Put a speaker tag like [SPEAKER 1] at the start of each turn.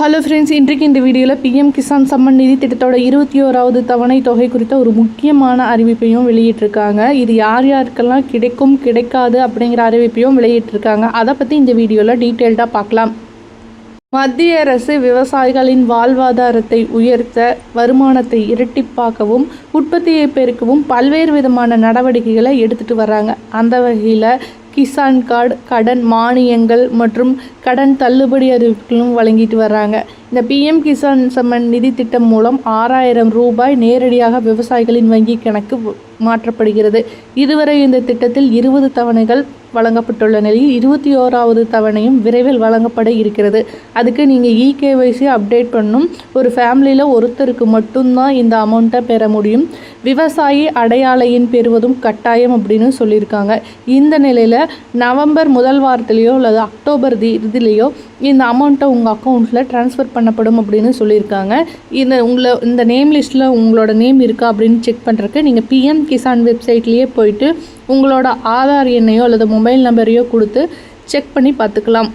[SPEAKER 1] Hello friends இன்றைக்கு இந்த வீடியோவில் பிஎம் கிசான் சம்மன் நிதி திட்டத்தோட இருபத்தி ஓராவது தவணை தொகை குறித்த ஒரு முக்கியமான அறிவிப்பையும் வெளியிட்டிருக்காங்க. இது யார் யாருக்கெல்லாம் கிடைக்கும் கிடைக்காது அப்படிங்கிற அறிவிப்பையும் வெளியிட்டிருக்காங்க. அதை பற்றி இந்த வீடியோவில் டீட்டெயில்டாக பார்க்கலாம் மத்திய அரசு விவசாயிகளின் வாழ்வாதாரத்தை உயர்த்த வருமானத்தை இரட்டிப்பாக்கவும் உற்பத்தியை பெருக்கவும் பல்வேறு விதமான நடவடிக்கைகளை எடுத்துகிட்டு வர்றாங்க. அந்த வகையில் கிசான் கார்டு கடன் மானியங்கள் மற்றும் கடன் தள்ளுபடி அறிவிப்புகளும் வழங்கிட்டு வர்றாங்க. இந்த பிஎம் கிசான் சம்மன் நிதி திட்டம் மூலம் ஆறாயிரம் ரூபாய் நேரடியாக விவசாயிகளின் வங்கி கணக்கு மாற்றப்படுகிறது. இதுவரை இந்த திட்டத்தில் இருபது தவணைகள் வழங்கப்பட்டுள்ள நிலையில் இருபத்தி ஓராவது தவணையும் விரைவில் வழங்கப்பட இருக்கிறது. அதுக்கு நீங்கள் இகேவைசி அப்டேட் பண்ணும். ஒரு ஃபேமிலியில் ஒருத்தருக்கு மட்டும்தான் இந்த அமௌண்ட்டை பெற முடியும். விவசாயி அடையாள எண் பெறுவதும் கட்டாயம் அப்படின்னு சொல்லியிருக்காங்க. இந்த நிலையில் நவம்பர் முதல் வாரத்திலேயோ அல்லது அக்டோபர் தி இந்த அமௌண்ட்டை உங்கள் அக்கௌண்ட்டில் ட்ரான்ஸ்ஃபர் பண்ணப்படும் அப்படின்னு சொல்லியிருக்காங்க. இந்த உங்களை இந்த நேம் லிஸ்ட்டில் உங்களோட நேம் இருக்கா அப்படின்னு செக் பண்ணுறக்கு நீங்கள் பிஎம் கிசான் வெப்சைட்லேயே போயிட்டு உங்களோட ஆதார் எண்ணையோ அல்லது மொபைல் நம்பரையோ கொடுத்து செக் பண்ணி பார்த்துக்கலாம்.